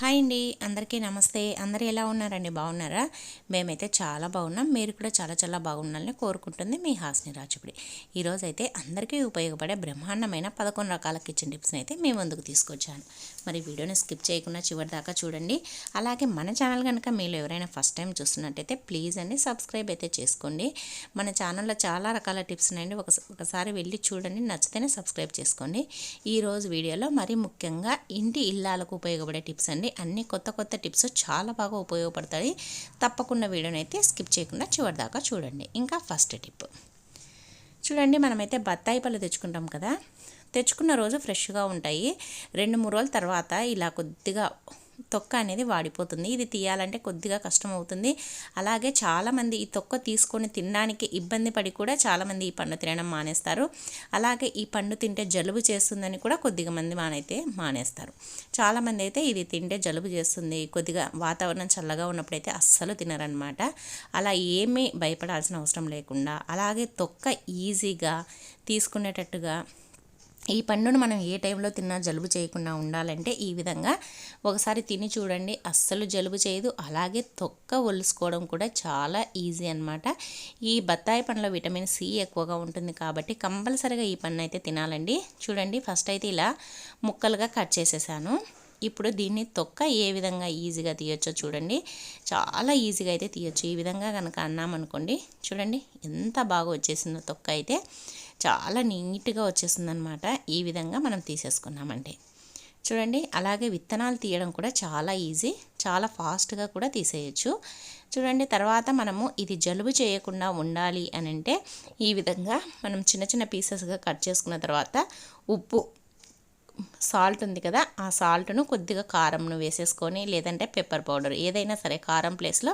Hi అండి. అందరికీ నమస్తే. అందరు ఎలా ఉన్నారండి? బాగున్నారా? మేమైతే చాలా బాగున్నాం. మీరు కూడా చాలా చాలా బాగున్నారని కోరుకుంటుంది మీ హాస్ని రాజుపుడి ఈరోజు అయితే అందరికీ ఉపయోగపడే బ్రహ్మాండమైన పదకొండు రకాల కిచెన్ టిప్స్ని అయితే మీ ముందుకు తీసుకొచ్చాను. మరి వీడియోని స్కిప్ చేయకుండా చివరి దాకా చూడండి. అలాగే మన ఛానల్ కనుక మీరు ఎవరైనా ఫస్ట్ టైం చూస్తున్నట్టయితే ప్లీజ్ అండి సబ్స్క్రైబ్ అయితే చేసుకోండి. మన ఛానల్లో చాలా రకాల టిప్స్ ఉన్నాయండి. ఒకసారి వెళ్ళి చూడండి. నచ్చితేనే సబ్స్క్రైబ్ చేసుకోండి. ఈరోజు వీడియోలో మరి ముఖ్యంగా ఇంటి ఇల్లాలకు ఉపయోగపడే టిప్స్ అండి. అన్ని కొత్త కొత్త టిప్స్ చాలా బాగా ఉపయోగపడతాయి. తప్పకుండా వీడియోని అయితే స్కిప్ చేయకుండా చివరి దాకా చూడండి. ఇంకా ఫస్ట్ టిప్. చూడండి మనమైతే బత్తాయి పళ్ళు తెచ్చుకుంటాం కదా. తెచ్చుకున్న రోజు ఫ్రెష్గా ఉంటాయి. రెండు మూడు రోజుల తర్వాత ఇలా కొద్దిగా తొక్క అనేది వాడిపోతుంది. ఇది తీయాలంటే కొద్దిగా కష్టం అవుతుంది అలాగే చాలామంది ఈ తొక్క తీసుకొని తినడానికి ఇబ్బంది పడి కూడా చాలామంది ఈ పండు తినడం మానేస్తారు. అలాగే ఈ పండు తింటే జలుబు చేస్తుందని కూడా కొద్దిగా మంది మానైతే మానేస్తారు. చాలామంది అయితే ఇది తింటే జలుబు చేస్తుంది. కొద్దిగా వాతావరణం చల్లగా ఉన్నప్పుడైతే అస్సలు తినరనమాట అలా ఏమీ భయపడాల్సిన అవసరం లేకుండా అలాగే తొక్క ఈజీగా తీసుకునేటట్టుగా ఈ పండును మనం ఏ టైంలో తిన్నా జలుబు చేయకుండా ఉండాలంటే ఈ విధంగా ఒకసారి తిని చూడండి. అస్సలు జలుబు చేయదు. అలాగే తొక్క ఒలుసుకోవడం కూడా చాలా ఈజీ అనమాట ఈ బత్తాయి పండ్లో విటమిన్ సి ఎక్కువగా ఉంటుంది కాబట్టి కంపల్సరిగా ఈ పండు అయితే తినాలండి. చూడండి ఫస్ట్ అయితే ఇలా ముక్కలుగా కట్ చేసేసాను. ఇప్పుడు దీన్ని తొక్క ఏ విధంగా ఈజీగా తీయొచ్చో చూడండి. చాలా ఈజీగా అయితే తీయొచ్చు. ఈ విధంగా కనుక అన్నామనుకోండి చూడండి ఎంత బాగా వచ్చేసిందో తొక్క అయితే. చాలా నీట్గా వచ్చేసిందనమాట ఈ విధంగా మనం తీసేసుకున్నామంటే. చూడండి అలాగే విత్తనాలు తీయడం కూడా చాలా ఈజీ. చాలా ఫాస్ట్గా కూడా తీసేయచ్చు. చూడండి తర్వాత మనము ఇది జలుబు చేయకుండా ఉండాలి అని అంటే ఈ విధంగా మనం చిన్న చిన్న పీసెస్గా కట్ చేసుకున్న తర్వాత ఉప్పు సాల్ట్ ఉంది కదా ఆ సాల్ట్ను కొద్దిగా కారంను వేసేసుకొని లేదంటే పెప్పర్ పౌడర్. ఏదైనా సరే కారం ప్లేస్లో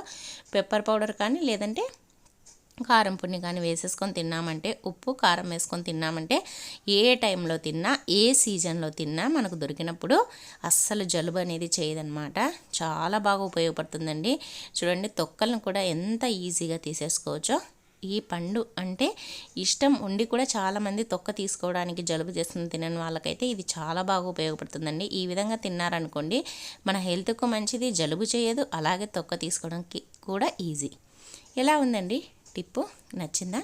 పెప్పర్ పౌడర్ కానీ లేదంటే కారం పున్ని కానీ వేసేసుకొని తిన్నామంటే ఉప్పు కారం వేసుకొని తిన్నామంటే ఏ టైంలో తిన్నా ఏ సీజన్లో తిన్నా మనకు దొరికినప్పుడు అస్సలు జలుబు అనేది చేయదనమాట చాలా బాగా ఉపయోగపడుతుందండి. చూడండి తొక్కలను కూడా ఎంత ఈజీగా తీసేసుకోవచ్చో. ఈ పండు అంటే ఇష్టం ఉండి కూడా చాలామంది తొక్క తీసుకోవడానికి జలుబు చేస్తుంది తినని వాళ్ళకైతే ఇది చాలా బాగా ఉపయోగపడుతుందండి. ఈ విధంగా తిన్నారనుకోండి మన హెల్త్కు మంచిది జలుబు చేయదు అలాగే తొక్క తీసుకోవడానికి కూడా ఈజీ. ఎలా ఉందండి? టిప్పు నచ్చిందా?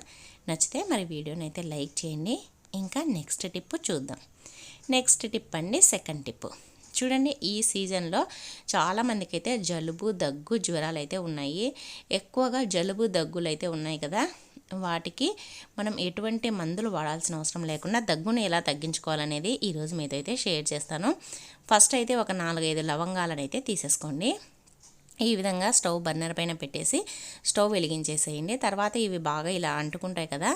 నచ్చితే మరి వీడియోని అయితే లైక్ చేయండి. ఇంకా నెక్స్ట్ టిప్పు చూద్దాం. నెక్స్ట్ టిప్ అండి సెకండ్ టిప్పు. చూడండి ఈ సీజన్లో చాలామందికి అయితే జలుబు దగ్గు జ్వరాలు అయితే ఉన్నాయి. ఎక్కువగా జలుబు దగ్గులు అయితే ఉన్నాయి కదా. వాటికి మనం ఎటువంటి మందులు వాడాల్సిన అవసరం లేకుండా దగ్గును ఎలా తగ్గించుకోవాలనేది ఈరోజు మీతో అయితే షేర్ చేస్తాను. ఫస్ట్ అయితే ఒక నాలుగైదు లవంగాలను అయితే తీసేసుకోండి. ఈ విధంగా స్టవ్ బర్నర్ పైన పెట్టేసి స్టవ్ వెలిగించేసేయండి. తర్వాత ఇవి బాగా ఇలా అంటుకుంటాయి కదా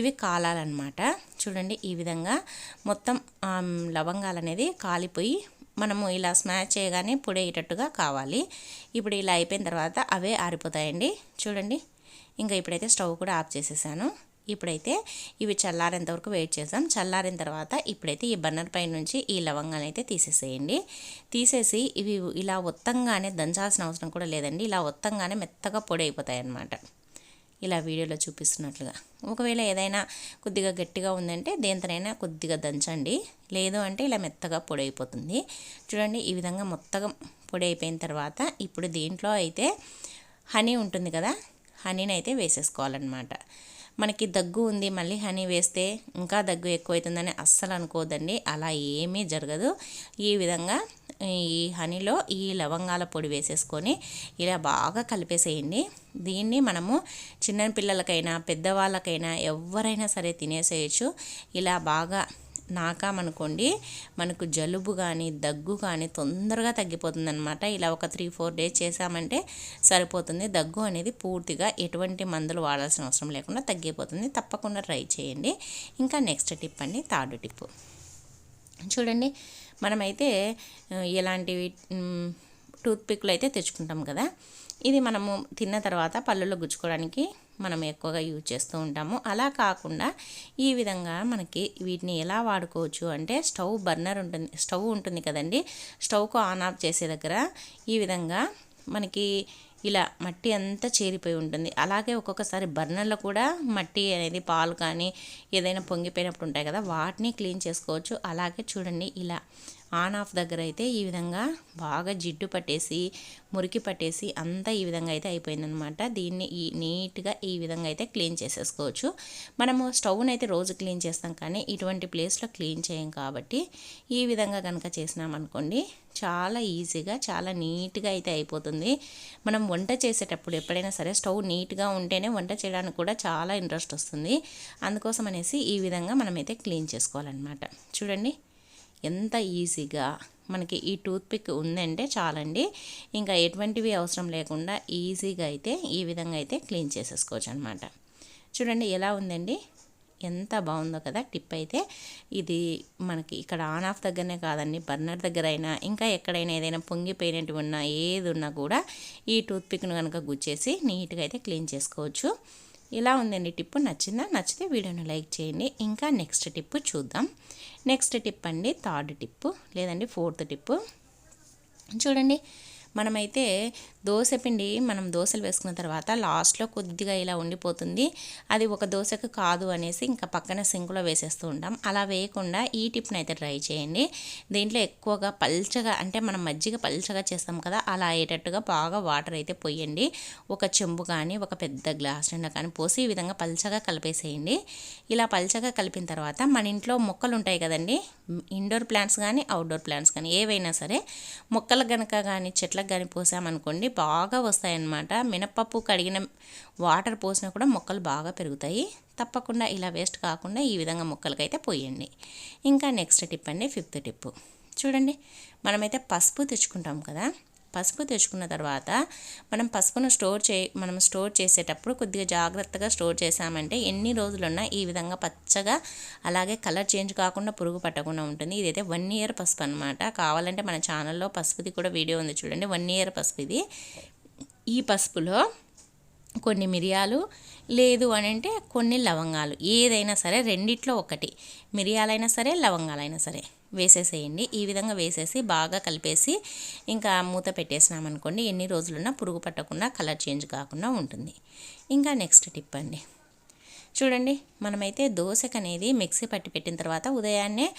ఇవి కాలాలన్నమాట. చూడండి ఈ విధంగా మొత్తం లవంగాలు అనేది కాలిపోయి మనము ఇలా స్మాచ్ చేయగానే పొడేటట్టుగా కావాలి. ఇప్పుడు ఇలా అయిపోయిన తర్వాత అవే ఆరిపోతాయండి. చూడండి ఇంకా ఇప్పుడైతే స్టవ్ కూడా ఆఫ్ చేసేసాను. ఇప్పుడైతే ఇవి చల్లారేంత వరకు వెయిట్ చేద్దాం. చల్లారిన తర్వాత ఇప్పుడైతే ఈ బర్నర్ పై నుంచి ఈ లవంగాన్ని అయితే తీసేసేయండి. తీసేసి ఇవి ఇలా ఒత్తంగానే దంచాల్సిన అవసరం కూడా లేదండి. ఇలా ఒత్తంగానే మెత్తగా పొడి అయిపోతాయి అన్నమాట ఇలా వీడియోలో చూపిస్తున్నట్లుగా. ఒకవేళ ఏదైనా కొద్దిగా గట్టిగా ఉందంటే దేంతనైనా కొద్దిగా దంచండి. లేదు అంటే ఇలా మెత్తగా పొడి అయిపోతుంది. చూడండి ఈ విధంగా మొత్తగా పొడి అయిపోయిన తర్వాత ఇప్పుడు దీంట్లో అయితే హనీ ఉంటుంది కదా? హనీని అయితే వేసేసుకోవాలన్నమాట. మనకి దగ్గు ఉంది మళ్ళీ హనీ వేస్తే ఇంకా దగ్గు ఎక్కువైతుందని అస్సలు అనుకోదండి. అలా ఏమీ జరగదు. ఈ విధంగా ఈ హనీలో ఈ లవంగాల పొడి వేసేసుకొని ఇలా బాగా కలిపేసేయండి. దీన్ని మనము చిన్న పిల్లలకైనా పెద్దవాళ్ళకైనా ఎవరైనా సరే తినేసేయచ్చు. ఇలా బాగా నాకామనుకోండి మనకు జలుబు కానీ దగ్గు కానీ తొందరగా తగ్గిపోతుంది అనమాట ఇలా ఒక త్రీ ఫోర్ డేస్ చేసామంటే సరిపోతుంది. దగ్గు అనేది పూర్తిగా ఎటువంటి మందులు వాడాల్సిన అవసరం లేకుండా తగ్గిపోతుంది. తప్పకుండా ట్రై చేయండి. ఇంకా నెక్స్ట్ టిప్ అండి థర్డ్ టిప్. చూడండి మనమైతే ఇలాంటివి టూత్పిక్లు అయితే తెచ్చుకుంటాం కదా. ఇది మనము తిన్న తర్వాత పళ్ళులో గుచ్చుకోవడానికి మనం ఎక్కువగా యూజ్ చేస్తూ ఉంటాము. అలా కాకుండా ఈ విధంగా మనకి వీటిని ఎలా వాడుకోవచ్చు అంటే స్టవ్ బర్నర్ ఉంటుంది స్టవ్ ఉంటుంది కదండి. స్టవ్కు ఆన్ ఆఫ్ చేసే దగ్గర ఈ విధంగా మనకి ఇలా మట్టి అంతా చేరిపోయి ఉంటుంది. అలాగే ఒక్కొక్కసారి బర్నర్లో కూడా మట్టి అనేది పాలు కానీ ఏదైనా పొంగిపోయినప్పుడు ఉంటాయి కదా వాటిని క్లీన్ చేసుకోవచ్చు. అలాగే చూడండి ఇలా ఆన్ ఆఫ్ దగ్గర అయితే ఈ విధంగా బాగా జిడ్డు పట్టేసి మురికి పట్టేసి అంతా ఈ విధంగా అయితే అయిపోయిందనమాట దీన్ని ఈ నీట్గా ఈ విధంగా అయితే క్లీన్ చేసేసుకోవచ్చు. మనము స్టవ్ని అయితే రోజు క్లీన్ చేస్తాం కానీ ఇటువంటి ప్లేస్లో క్లీన్ చేయం కాబట్టి ఈ విధంగా కనుక చేసినామనుకోండి చాలా ఈజీగా చాలా నీట్గా అయితే అయిపోతుంది. మనం వంట చేసేటప్పుడు ఎప్పుడైనా సరే స్టవ్ నీట్గా ఉంటేనే వంట చేయడానికి కూడా చాలా ఇంట్రెస్ట్ వస్తుంది. అందుకోసం అనేసి ఈ విధంగా మనమైతే క్లీన్ చేసుకోవాలన్నమాట. చూడండి. ఎంత ఈజీగా మనకి ఈ టూత్పిక్ ఉందంటే చాలండి. ఇంకా ఎటువంటివి అవసరం లేకుండా ఈజీగా అయితే ఈ విధంగా అయితే క్లీన్ చేసేసుకోవచ్చు అనమాట చూడండి ఎలా ఉందండి? ఎంత బాగుందో కదా టిప్ అయితే. ఇది మనకి ఇక్కడ ఆన్ ఆఫ్ దగ్గరనే కాదండి బర్నర్ దగ్గర అయినా ఇంకా ఎక్కడైనా ఏదైనా పొంగిపోయినట్టు ఉన్నా ఏది ఉన్నా కూడా ఈ టూత్పిక్ను కనుక గుచ్చేసి నీట్గా అయితే క్లీన్ చేసుకోవచ్చు. ఇలా ఉందండి టిప్పు. నచ్చిందా? నచ్చితే వీడియోని లైక్ చేయండి. ఇంకా నెక్స్ట్ టిప్పు చూద్దాం. నెక్స్ట్ టిప్ అండి థర్డ్ టిప్పు లేదండి ఫోర్త్ టిప్పు. చూడండి మనమైతే దోశ పిండి మనం దోశలు వేసుకున్న తర్వాత లాస్ట్లో కొద్దిగా ఇలా ఉండిపోతుంది. అది ఒక దోశకు కాదు అనేసి ఇంకా పక్కన సింకులో వేసేస్తూ ఉంటాం. అలా వేయకుండా ఈ టిప్ని అయితే ట్రై చేయండి. దీంట్లో ఎక్కువగా పల్చగా అంటే మనం మజ్జిగ పల్చగా చేస్తాం కదా అలా అయ్యేటట్టుగా బాగా వాటర్ అయితే పోయండి. ఒక చెంబు కానీ ఒక పెద్ద గ్లాస్ నిండా కానీ పోసి ఈ విధంగా పల్చగా కలిపేసేయండి. ఇలా పల్చగా కలిపిన తర్వాత మన ఇంట్లో మొక్కలు ఉంటాయి కదండి ఇండోర్ ప్లాంట్స్ కానీ అవుట్డోర్ ప్లాంట్స్ కానీ ఏవైనా సరే మొక్కలకు కనుక కానీ చెట్లకు కానీ పోసామనుకోండి బాగా వస్తాయన్నమాట. మినపప్పు కడిగిన వాటర్ పోసినా కూడా మొక్కలు బాగా పెరుగుతాయి. తప్పకుండా ఇలా వేస్ట్ కాకుండా ఈ విధంగా మొక్కలకైతే పోయండి. ఇంకా నెక్స్ట్ టిప్ అండి ఫిఫ్త్ టిప్ చూడండి మనమైతే పసుపు తెచ్చుకుంటాం కదా. పసుపు తెచ్చుకున్న తర్వాత మనం పసుపును స్టోర్ చే మనం స్టోర్ చేసేటప్పుడు కొద్దిగా జాగ్రత్తగా స్టోర్ చేసామంటే ఎన్ని రోజులున్నా ఈ విధంగా పచ్చగా అలాగే కలర్ చేంజ్ కాకుండా పురుగు పట్టకుండా ఉంటుంది. ఇదైతే వన్ ఇయర్ పసుపు అనమాట కావాలంటే మన ఛానల్లో పసుపుది కూడా వీడియో ఉంది చూడండి. వన్ ఇయర్ పసుపు ఇది ఈ పసుపులో కొన్ని మిరియాలు లేదు అని అంటే కొన్ని లవంగాలు. ఏదైనా సరే రెండిట్లో ఒకటి. మిరియాలైనా సరే లవంగాలైనా సరే. వేసేసేయండి. ఈ విధంగా వేసేసి బాగా కలిపేసి ఇంకా మూత పెట్టేసినామనుకోండి ఎన్ని రోజులున్నా పురుగు పట్టకుండా కలర్ చేంజ్ కాకుండా ఉంటుంది. ఇంకా నెక్స్ట్ టిప్ అండి. చూడండి మనమైతే దోశకు అనేది మిక్సీ పట్టి పెట్టిన తర్వాత ఉదయాన్నే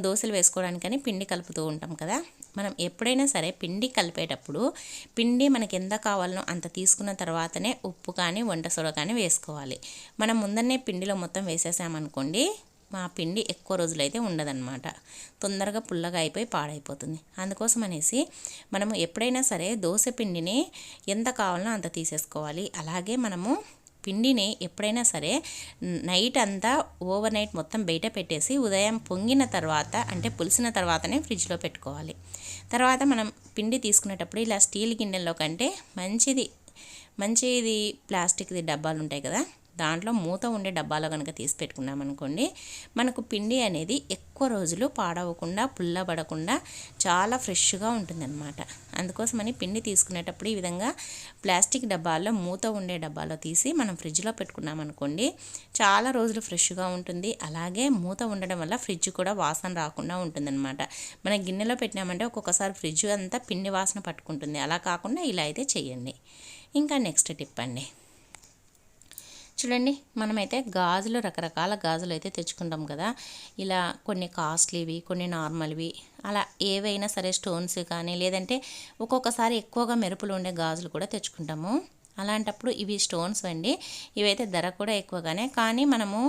దోశలు వేసుకోవడానికని పిండి కలుపుతూ ఉంటాం కదా. మనం ఎప్పుడైనా సరే పిండి కలిపేటప్పుడు పిండి మనకి ఎంత కావాలనో అంత తీసుకున్న తర్వాతనే ఉప్పు కానీ వంట సొడ కానీ వేసుకోవాలి. మనం ముందరనే పిండిలో మొత్తం వేసేసామనుకోండి మా పిండి ఎక్కువ రోజులైతే ఉండదన్నమాట. తొందరగా పుల్లగా అయిపోయి పాడైపోతుంది. అందుకోసం అనేసి మనము ఎప్పుడైనా సరే దోశ పిండిని ఎంత కావాలనో అంత తీసేసుకోవాలి. అలాగే మనము పిండిని ఎప్పుడైనా సరే నైట్ అంతా ఓవర్ నైట్ మొత్తం బయట పెట్టేసి ఉదయం పొంగిన తర్వాత అంటే పులిసిన తర్వాతనే ఫ్రిడ్జ్లో పెట్టుకోవాలి. తర్వాత మనం పిండి తీసుకునేటప్పుడు ఇలా స్టీల్ గిన్నెల్లో కంటే మంచిది మంచిది ప్లాస్టిక్ది డబ్బాలు ఉంటాయి కదా దాంట్లో మూత ఉండే డబ్బాలో కనుక తీసి పెట్టుకున్నాం అనుకోండి మనకు పిండి అనేది ఎక్కువ రోజులు పాడవకుండా పుల్లబడకుండా చాలా ఫ్రెష్గా ఉంటుందన్నమాట. అందుకోసమని పిండి తీసుకునేటప్పుడు ఈ విధంగా ప్లాస్టిక్ డబ్బాల్లో మూత ఉండే డబ్బాలో తీసి మనం ఫ్రిడ్జ్లో పెట్టుకున్నాం అనుకోండి చాలా రోజులు ఫ్రెష్గా ఉంటుంది. అలాగే మూత ఉండడం వల్ల ఫ్రిడ్జ్ కూడా వాసన రాకుండా ఉంటుందన్నమాట. మన గిన్నెలో పెట్టినామంటే ఒక్కొక్కసారి ఫ్రిడ్జ్ అంతా పిండి వాసన పట్టుకుంటుంది. అలా కాకుండా ఇలా అయితే చేయండి. ఇంకా నెక్స్ట్ టిప్ అండి. చూడండి మనమైతే గాజులు రకరకాల గాజులు అయితే తెచ్చుకుంటాం కదా. ఇలా కొన్ని కాస్ట్లీవి కొన్ని నార్మల్వి అలా ఏవైనా సరే స్టోన్స్ కానీ లేదంటే ఒక్కొక్కసారి ఎక్కువగా మెరుపులు ఉండే గాజులు కూడా తెచ్చుకుంటాము. అలాంటప్పుడు ఇవి స్టోన్స్ అండి. ఇవైతే ధర కూడా ఎక్కువగానే. కానీ మనము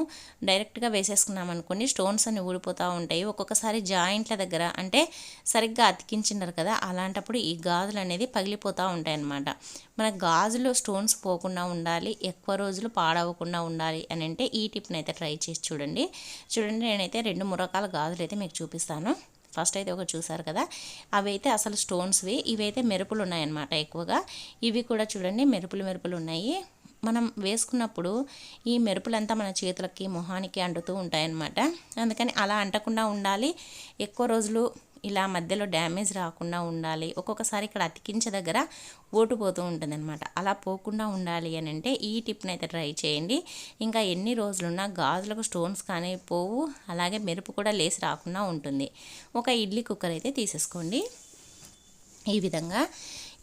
డైరెక్ట్గా వేసేసుకున్నాం అనుకోండి స్టోన్స్ అన్ని ఊడిపోతూ ఉంటాయి. ఒక్కొక్కసారి జాయింట్ల దగ్గర అంటే సరిగ్గా అతికించినారు కదా అలాంటప్పుడు ఈ గాజులు అనేది పగిలిపోతూ ఉంటాయి అన్నమాట మన గాజులు స్టోన్స్ పోకుండా ఉండాలి ఎక్కువ రోజులు పాడవకుండా ఉండాలి అని అంటే ఈ టిప్ని అయితే ట్రై చేసి చూడండి. చూడండి నేనైతే రెండు మురకాల గాజులు అయితే మీకు చూపిస్తాను. ఫస్ట్ అయితే ఒక చూసారు కదా? అవి అయితే అసలు స్టోన్స్వి. ఇవైతే మెరుపులు ఉన్నాయన్నమాట ఎక్కువగా. ఇవి కూడా చూడండి మెరుపులు మెరుపులు ఉన్నాయి. మనం వేసుకున్నప్పుడు ఈ మెరుపులంతా మన చేతులకి మొహానికి అంటుతూ ఉంటాయన్నమాట. అందుకని అలా అంటకుండా ఉండాలి. ఎక్కువ రోజులు ఇలా మధ్యలో డ్యామేజ్ రాకుండా ఉండాలి. ఒక్కొక్కసారి ఇక్కడ అతికించే దగ్గర ఓటు పోతూ ఉంటుంది ఉంటుందన్నమాట. అలా పోకుండా ఉండాలి అని అంటే ఈ టిప్ని అయితే ట్రై చేయండి. ఇంకా ఎన్ని రోజులున్నా గాజులకు స్టోన్స్ కానీ పోవు అలాగే మెరుపు కూడా లేసి రాకుండా ఉంటుంది. ఒక ఇడ్లీ కుక్కర్ అయితే తీసేసుకోండి. ఈ విధంగా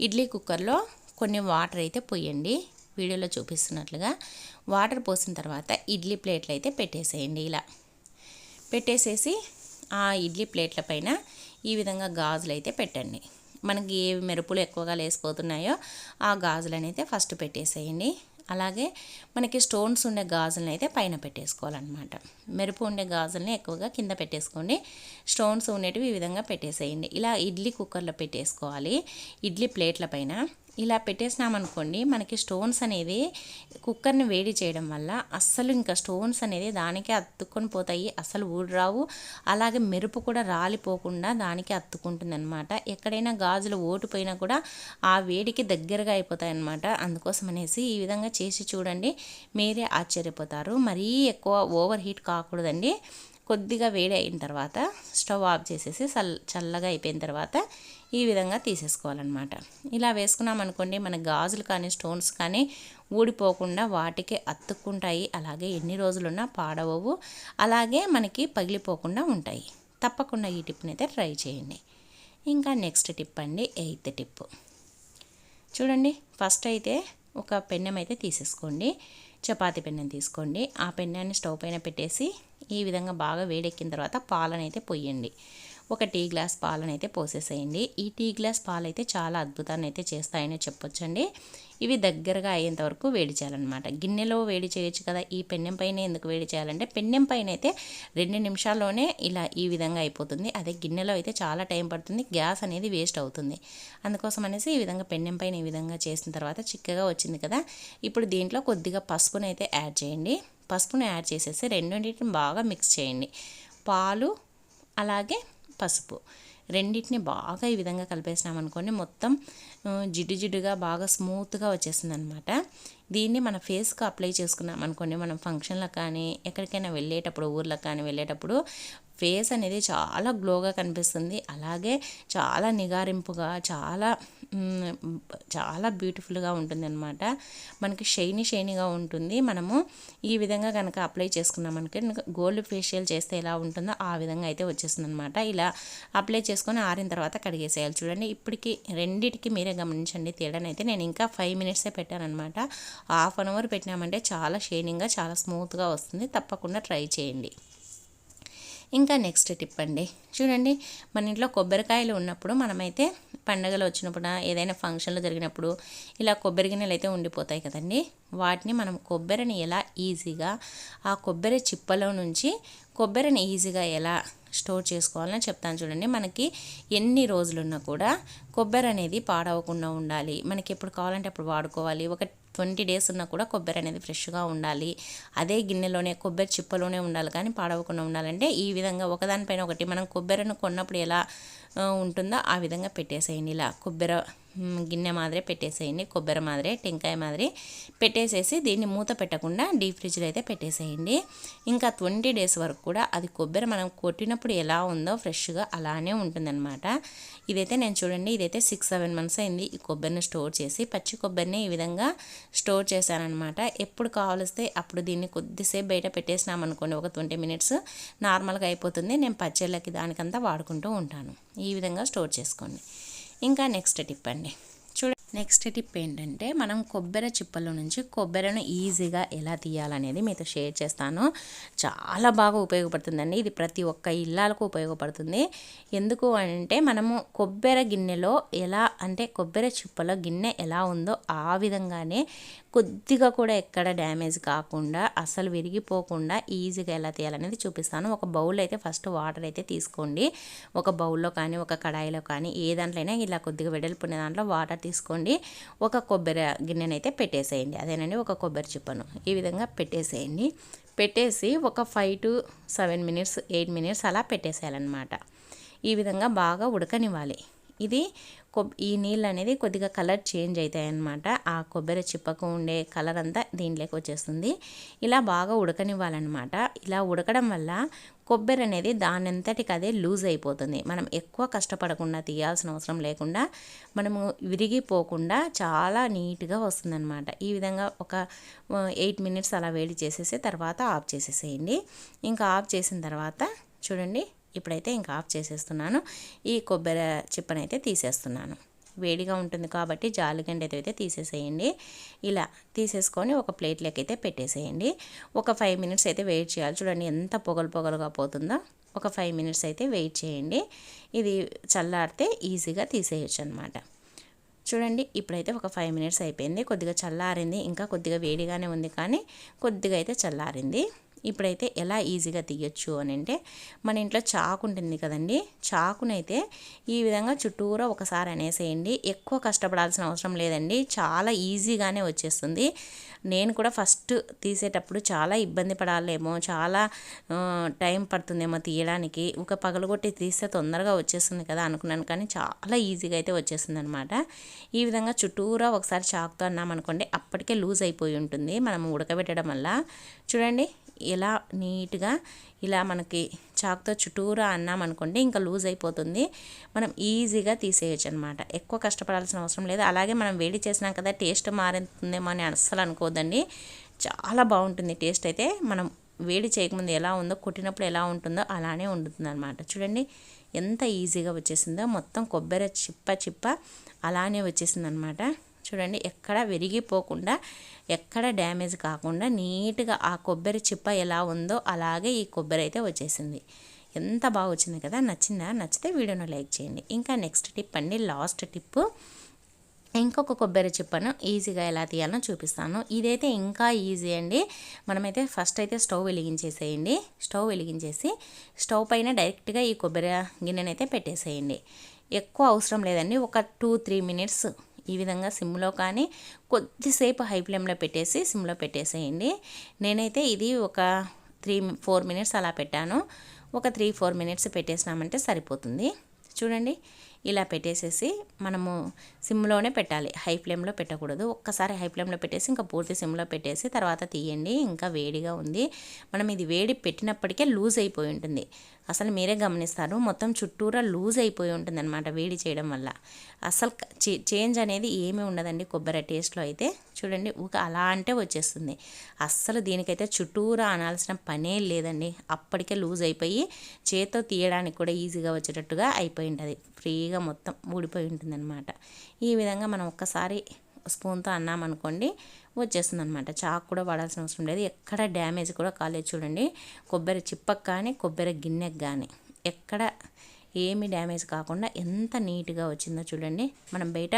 ఇడ్లీ కుక్కర్లో కొన్ని వాటర్ అయితే పోయండి. వీడియోలో చూపిస్తున్నట్లుగా వాటర్ పోసిన తర్వాత ఇడ్లీ ప్లేట్లు అయితే పెట్టేసేయండి ఇలా. పెట్టేసేసి ఆ ఇడ్లీ ప్లేట్ల పైన ఈ విధంగా గాజులు అయితే పెట్టండి. మనకి ఏ మెరుపులు ఎక్కువగా లేసిపోతున్నాయో ఆ గాజులను అయితే ఫస్ట్ పెట్టేసేయండి. అలాగే మనకి స్టోన్స్ ఉండే గాజులను అయితే పైన పెట్టేసుకోవాలన్నమాట. మెరుపు ఉండే గాజుల్ని ఎక్కువగా కింద పెట్టేసుకోండి. స్టోన్స్ ఉండేటివి ఈ విధంగా పెట్టేసేయండి. ఇలా ఇడ్లీ కుక్కర్లో పెట్టేసుకోవాలి. ఇడ్లీ ప్లేట్ల పైన ఇలా పెట్టేసినామనుకోండి మనకి స్టోన్స్ అనేది కుక్కర్ని వేడి చేయడం వల్ల అస్సలు ఇంకా స్టోన్స్ అనేది దానికే అత్తుకొని పోతాయి అస్సలు ఊడరావు అలాగే మెరుపు కూడా రాలిపోకుండా దానికి అత్తుకుంటుంది అనమాట ఎక్కడైనా గాజులు ఓటిపోయినా కూడా ఆ వేడికి దగ్గరగా అయిపోతాయి అనమాట అందుకోసం అనేసి ఈ విధంగా చేసి చూడండి మీరే ఆశ్చర్యపోతారు. మరీ ఎక్కువ ఓవర్ హీట్ కాకూడదండి. కొద్దిగా వేడి అయిన తర్వాత స్టవ్ ఆఫ్ చేసేసి చల్ చల్లగా అయిపోయిన తర్వాత ఈ విధంగా తీసేసుకోవాలన్నమాట. ఇలా వేసుకున్నామనుకోండి మన గాజులు కానీ స్టోన్స్ కానీ ఊడిపోకుండా వాటికి అత్తుకుంటాయి అలాగే ఎన్ని రోజులున్నా పాడవవు. అలాగే మనకి పగిలిపోకుండా ఉంటాయి. తప్పకుండా ఈ టిప్ని అయితే ట్రై చేయండి. ఇంకా నెక్స్ట్ టిప్ అండి ఎయిత్ టిప్. చూడండి ఫస్ట్ అయితే ఒక పెన్నెం అయితే తీసేసుకోండి. చపాతి పెన్నెం తీసుకోండి. ఆ పెన్నెని స్టవ్ పైన పెట్టేసి ఈ విధంగా బాగా వేడెక్కిన తర్వాత పాలనైతే పొయ్యండి. ఒక టీ గ్లాస్ పాలను అయితే పోసేసేయండి. ఈ టీ గ్లాస్ పాలు అయితే చాలా అద్భుతాన్ని అయితే చేస్తాయని చెప్పొచ్చండి. ఇవి దగ్గరగా అయ్యేంత వరకు వేడి చేయాలన్నమాట. గిన్నెలో వేడి చేయొచ్చు కదా ఈ పెన్నెం పైన ఎందుకు వేడి చేయాలంటే పెన్నెం పైన అయితే రెండు నిమిషాల్లోనే ఇలా ఈ విధంగా అయిపోతుంది. అదే గిన్నెలో అయితే చాలా టైం పడుతుంది గ్యాస్ అనేది వేస్ట్ అవుతుంది. అందుకోసం అనేసి ఈ విధంగా పెన్నెం పైన ఈ విధంగా చేసిన తర్వాత చిక్కగా వచ్చింది కదా ఇప్పుడు దీంట్లో కొద్దిగా పసుపుని అయితే యాడ్ చేయండి. పసుపును యాడ్ చేసేసి రెండింటిని బాగా మిక్స్ చేయండి. పాలు అలాగే పసుపు. రెండింటిని బాగా ఈ విధంగా కలిపేసినాం అనుకోండి మొత్తం జిడ్డు జిడ్డుగా బాగా స్మూత్గా వచ్చేసింది అనమాట దీన్ని మన ఫేస్కి అప్లై చేసుకున్నాం అనుకోండి మనం ఫంక్షన్లకు కానీ ఎక్కడికైనా వెళ్ళేటప్పుడు ఊర్లకు కానీ వెళ్ళేటప్పుడు ఫేస్ అనేది చాలా గ్లోగా కనిపిస్తుంది. అలాగే చాలా నిగారింపుగా చాలా చాలా బ్యూటిఫుల్గా ఉంటుంది అనమాట మనకి షైనీ షైనీగా ఉంటుంది. మనము ఈ విధంగా కనుక అప్లై చేసుకున్నాం అనుకో గోల్డ్ ఫేషియల్ చేస్తే ఎలా ఉంటుందో ఆ విధంగా అయితే వచ్చేస్తుంది అనమాట ఇలా అప్లై చేసుకొని ఆరిన తర్వాత కడిగేసేయాలి. చూడండి ఇప్పటికి రెండింటికి మీరే గమనించండి. తేడానైతే నేను ఇంకా ఫైవ్ మినిట్సే పెట్టానమాట హాఫ్ అన్ అవర్ పెట్టినామంటే చాలా షైనింగ్గా చాలా స్మూత్గా వస్తుంది. తప్పకుండా ట్రై చేయండి. ఇంకా నెక్స్ట్ టిప్ అండి. చూడండి మన ఇంట్లో కొబ్బరికాయలు ఉన్నప్పుడు మనమైతే పండగలు వచ్చినప్పుడు ఏదైనా ఫంక్షన్లు జరిగినప్పుడు ఇలా కొబ్బరి గిన్నెలు అయితే ఉండిపోతాయి కదండి. వాటిని మనం కొబ్బరిని ఎలా ఈజీగా ఆ కొబ్బరి చిప్పలో నుంచి కొబ్బరిని ఈజీగా ఎలా స్టోర్ చేసుకోవాలని చెప్తాను చూడండి. మనకి ఎన్ని రోజులున్నా కూడా కొబ్బరి అనేది పాడవకుండా ఉండాలి. మనకి ఎప్పుడు కావాలంటే అప్పుడు వాడుకోవాలి. ఒక ట్వంటీ డేస్ ఉన్నా కూడా కొబ్బరి అనేది ఫ్రెష్గా ఉండాలి. అదే గిన్నెలోనే కొబ్బరి చిప్పలోనే ఉండాలి. కానీ పాడవకుండా ఉండాలంటే ఈ విధంగా ఒకదానిపైన ఒకటి మనం కొబ్బరిని కొన్నప్పుడు ఎలా ఉంటుందో ఆ విధంగా పెట్టేసేయండి ఇలా కొబ్బరి గిన్నె మాదిరే పెట్టేసేయండి కొబ్బరి మాదిరే టెంకాయ మాదిరి పెట్టేసేసి దీన్ని మూత పెట్టకుండా డీప్ ఫ్రిడ్జ్లో అయితే పెట్టేసేయండి. ఇంకా ట్వంటీ డేస్ వరకు కూడా అది కొబ్బరి మనం కొట్టినప్పుడు ఎలా ఉందో ఫ్రెష్గా అలానే ఉంటుందన్నమాట. ఇదైతే నేను చూడండి ఇదైతే సిక్స్ సెవెన్ మంత్స్ అయింది ఈ కొబ్బరిని స్టోర్ చేసి. పచ్చి కొబ్బరిని ఈ విధంగా స్టోర్ చేశానమాట ఎప్పుడు కావలిస్తే అప్పుడు దీన్ని కొద్దిసేపు బయట పెట్టేసినామనుకోండి ఒక ట్వంటీ మినిట్స్ నార్మల్గా అయిపోతుంది. నేను పచ్చళ్ళకి దానికంతా వాడుకుంటూ ఉంటాను. ఈ విధంగా స్టోర్ చేసుకోండి. ఇంకా నెక్స్ట్ టిప్ అండి. చూడ నెక్స్ట్ టిప్ ఏంటంటే మనం కొబ్బరి చిప్పల నుంచి కొబ్బరిను ఈజీగా ఎలా తీయాలనేది మీతో షేర్ చేస్తాను. చాలా బాగా ఉపయోగపడుతుందండి. ఇది ప్రతి ఒక్క ఇళ్ళకు ఉపయోగపడుతుంది. ఎందుకు అంటే మనము కొబ్బరి గిన్నెలో ఎలా అంటే కొబ్బరి చిప్పలో గిన్నె ఎలా ఉందో ఆ విధంగానే కొద్దిగా కూడా ఎక్కడ డ్యామేజ్ కాకుండా అసలు విరిగిపోకుండా ఈజీగా ఎలా తీయాలనేది చూపిస్తాను. ఒక బౌల్ అయితే ఫస్ట్ వాటర్ అయితే తీసుకోండి. ఒక బౌల్లో కానీ ఒక కడాయిలో కానీ ఏ దాంట్లోనే ఇలా కొద్దిగా వెడల్పునే దాంట్లో వాటర్ తీసుకోండి. ఒక కొబ్బరి గిన్నెనైతే పెట్టేసేయండి. అదేనండి ఒక కొబ్బరి చిప్పను ఈ విధంగా పెట్టేసేయండి. పెట్టేసి ఒక five to seven minutes eight minutes అలా పెట్టేసేయాలన్నమాట. ఈ విధంగా బాగా ఉడకనివ్వాలి. ఇది ఈ నీళ్ళు అనేది కొద్దిగా కలర్ చేంజ్ అవుతాయి అన్నమాట ఆ కొబ్బరి చిప్పకు ఉండే కలర్ అంతా దీంట్లోకి వచ్చేస్తుంది. ఇలా బాగా ఉడకనివ్వాలన్నమాట. ఇలా ఉడకడం వల్ల కొబ్బరి అనేది దానంతటికి అదే లూజ్ అయిపోతుంది. మనం ఎక్కువ కష్టపడకుండా తీయాల్సిన అవసరం లేకుండా మనము విరిగిపోకుండా చాలా నీట్గా వస్తుందన్నమాట. ఈ విధంగా ఒక ఎయిట్ మినిట్స్ అలా వేడి చేసేసి తర్వాత ఆఫ్ చేసేసేయండి. ఇంకా ఆఫ్ చేసిన తర్వాత చూడండి ఇప్పుడైతే ఇంకా ఆఫ్ చేసేస్తున్నాను. ఈ కొబ్బరి చిప్పనైతే తీసేస్తున్నాను. వేడిగా ఉంటుంది కాబట్టి జాలిగండి అయితే తీసేసేయండి. ఇలా తీసేసుకొని ఒక ప్లేట్లోకి అయితే పెట్టేసేయండి. ఒక ఫైవ్ మినిట్స్ అయితే వెయిట్ చేయాలి. చూడండి ఎంత పొగలు పొగలుగా పోతుందో. ఒక ఫైవ్ మినిట్స్ అయితే వెయిట్ చేయండి. ఇది చల్లారితే ఈజీగా తీసేయచ్చు అనమాట చూడండి ఇప్పుడైతే ఒక ఫైవ్ మినిట్స్ అయిపోయింది. కొద్దిగా చల్లారింది. ఇంకా కొద్దిగా వేడిగానే ఉంది కానీ కొద్దిగా అయితే చల్లారింది. ఇప్పుడైతే ఎలా ఈజీగా తీయచ్చు అని అంటే మన ఇంట్లో చాకు ఉంటుంది కదండి చాకునైతే ఈ విధంగా చుట్టూరా ఒకసారి అనేసేయండి. ఎక్కువ కష్టపడాల్సిన అవసరం లేదండి. చాలా ఈజీగానే వచ్చేస్తుంది. నేను కూడా ఫస్ట్ తీసేటప్పుడు చాలా ఇబ్బంది పడాలేమో చాలా టైం పడుతుందేమో తీయడానికి. ఒక పగలగొట్టి తీస్తే తొందరగా వచ్చేస్తుంది కదా అనుకున్నాను కానీ చాలా ఈజీగా అయితే వచ్చేస్తుంది అనమాట ఈ విధంగా చుట్టూరా ఒకసారి చాకుతో అన్నామనుకోండి అప్పటికే లూజ్ అయిపోయి ఉంటుంది. మనం ఉడకబెట్టడం వల్ల. చూడండి ఎలా నీట్గా ఇలా మనకి చాక్తో చుట్టూరా అన్నామనుకోండి ఇంకా లూజ్ అయిపోతుంది. మనం ఈజీగా తీసేయచ్చు అనమాట ఎక్కువ కష్టపడాల్సిన అవసరం లేదు. అలాగే మనం వేడి చేసినాం కదా టేస్ట్ మారుతుందేమో అని అస్సలు అనుకోదండి చాలా బాగుంటుంది టేస్ట్ అయితే. మనం వేడి చేయకముందు ఎలా ఉందో కొట్టినప్పుడు ఎలా ఉంటుందో అలానే ఉంటుంది అనమాట చూడండి ఎంత ఈజీగా వచ్చేసిందో. మొత్తం కొబ్బరి చిప్ప చిప్ప అలానే వచ్చేసింది అనమాట చూడండి ఎక్కడ విరిగిపోకుండా ఎక్కడ డ్యామేజ్ కాకుండా నీట్గా ఆ కొబ్బరి చిప్ప ఎలా ఉందో అలాగే ఈ కొబ్బరి అయితే వచ్చేసింది. ఎంత బాగా వచ్చింది కదా నచ్చిందా? నచ్చితే వీడియోను లైక్ చేయండి. ఇంకా నెక్స్ట్ టిప్ అండి లాస్ట్ టిప్పు ఇంకొక కొబ్బరి చిప్పను ఈజీగా ఎలా తీయాలో చూపిస్తాను. ఇదైతే ఇంకా ఈజీ అండి. మనమైతే ఫస్ట్ అయితే స్టవ్ వెలిగించేసేయండి. స్టవ్ వెలిగించేసి స్టవ్ పైన డైరెక్ట్గా ఈ కొబ్బరి గిన్నెనైతే పెట్టేసేయండి. ఎక్కువ అవసరం లేదండి. ఒక టూ త్రీ మినిట్స్ ఈ విధంగా సిమ్లో కానీ కొద్దిసేపు హై ఫ్లేమ్లో పెట్టేసి సిమ్లో పెట్టేసేయండి. నేనైతే ఇది ఒక త్రీ ఫోర్ మినిట్స్ అలా పెట్టాను. ఒక త్రీ ఫోర్ మినిట్స్ పెట్టేసినామంటే సరిపోతుంది. చూడండి ఇలా పెట్టేసేసి మనము సిమ్లోనే పెట్టాలి. హై ఫ్లేమ్లో పెట్టకూడదు. ఒక్కసారి హై ఫ్లేమ్లో పెట్టేసి ఇంకా పూర్తి సిమ్లో పెట్టేసి తర్వాత తీయండి. ఇంకా వేడిగా ఉంది. మనం ఇది వేడి పెట్టినప్పటికే లూజ్ అయిపోయి ఉంటుంది. అసలు మీరే గమనిస్తారు మొత్తం చుట్టూరా లూజ్ అయిపోయి ఉంటుంది అనమాట వేడి చేయడం వల్ల. అసలు చేంజ్ అనేది ఏమీ ఉండదండి కొబ్బరి టేస్ట్లో అయితే. చూడండి ఊక అలా అంటే వచ్చేస్తుంది. అస్సలు దీనికైతే చుట్టూరా అనాల్సిన పనే లేదండి. అప్పటికే లూజ్ అయిపోయి చేత్తో తీయడానికి కూడా ఈజీగా వచ్చేటట్టుగా అయిపోయి ఉంటుంది. ఫ్రీగా మొత్తం ఊడిపోయి ఉంటుంది అనమాట ఈ విధంగా మనం ఒక్కసారి స్పూన్తో అన్నామనుకోండి వచ్చేస్తుంది అనమాట చాకు కూడా వాడాల్సిన అవసరం లేదు. ఎక్కడ డ్యామేజ్ కూడా కాలేదు చూడండి. కొబ్బరి చిప్పకు కానీ కొబ్బరి గిన్నెకి కానీ. ఎక్కడ ఏమి డ్యామేజ్ కాకుండా ఎంత నీట్గా వచ్చిందో చూడండి. మనం బయట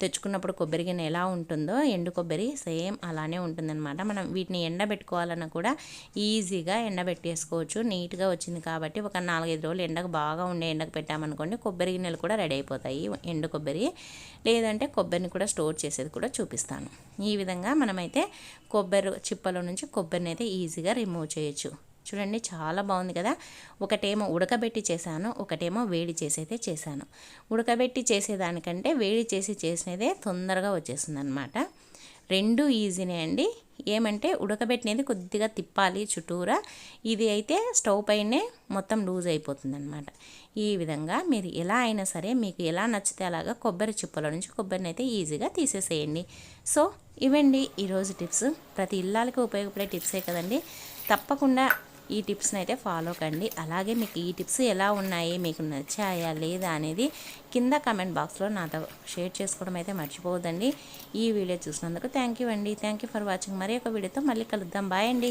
తెచ్చుకున్నప్పుడు కొబ్బరి గిన్నె ఎలా ఉంటుందో ఎండు కొబ్బరి సేమ్ అలానే ఉంటుందన్నమాట. మనం వీటిని ఎండబెట్టుకోవాలన్నా కూడా ఈజీగా ఎండబెట్టేసుకోవచ్చు. నీట్గా వచ్చింది కాబట్టి ఒక నాలుగైదు రోజులు ఎండకు బాగా ఉండే ఎండకు పెట్టామనుకోండి కొబ్బరి గిన్నెలు కూడా రెడీ అయిపోతాయి. ఎండు కొబ్బరి లేదంటే కొబ్బరిని కూడా స్టోర్ చేసేది కూడా చూపిస్తాను. ఈ విధంగా మనమైతే కొబ్బరి చిప్పలో నుంచి కొబ్బరిని అయితే ఈజీగా రిమూవ్ చేయొచ్చు. చూడండి చాలా బాగుంది కదా. ఒకటేమో ఉడకబెట్టి చేశాను ఒకటేమో వేడి చేసి అయితే చేశాను. ఉడకబెట్టి చేసేదానికంటే వేడి చేసి చేసినదే తొందరగా వచ్చేసింది అనమాట రెండు ఈజీనే అండి. ఏమంటే ఉడకబెట్టినది కొద్దిగా తిప్పాలి చుట్టూరా. ఇది అయితే స్టవ్ పైనే మొత్తం లూజ్ అయిపోతుంది అనమాట ఈ విధంగా మీరు ఎలా అయినా సరే మీకు ఎలా నచ్చితే అలాగా కొబ్బరి చిప్పల నుంచి కొబ్బరిని అయితే ఈజీగా తీసేసేయండి. సో ఇవండి ఈరోజు టిప్స్. ప్రతి ఇళ్ళకి ఉపయోగపడే టిప్సే కదండి. తప్పకుండా ఈ టిప్స్ని అయితే ఫాలో కండి. అలాగే మీకు ఈ టిప్స్ ఎలా ఉన్నాయి మీకు నచ్చాయా లేదా అనేది కింద కమెంట్ బాక్స్లో నాతో షేర్ చేసుకోవడం అయితే మర్చిపోవద్దండి. ఈ వీడియో చూసినందుకు థ్యాంక్ యూ అండి. Thank you for watching. మరి ఒక వీడియోతో మళ్ళీ కలుద్దాం. బాయ్ అండి.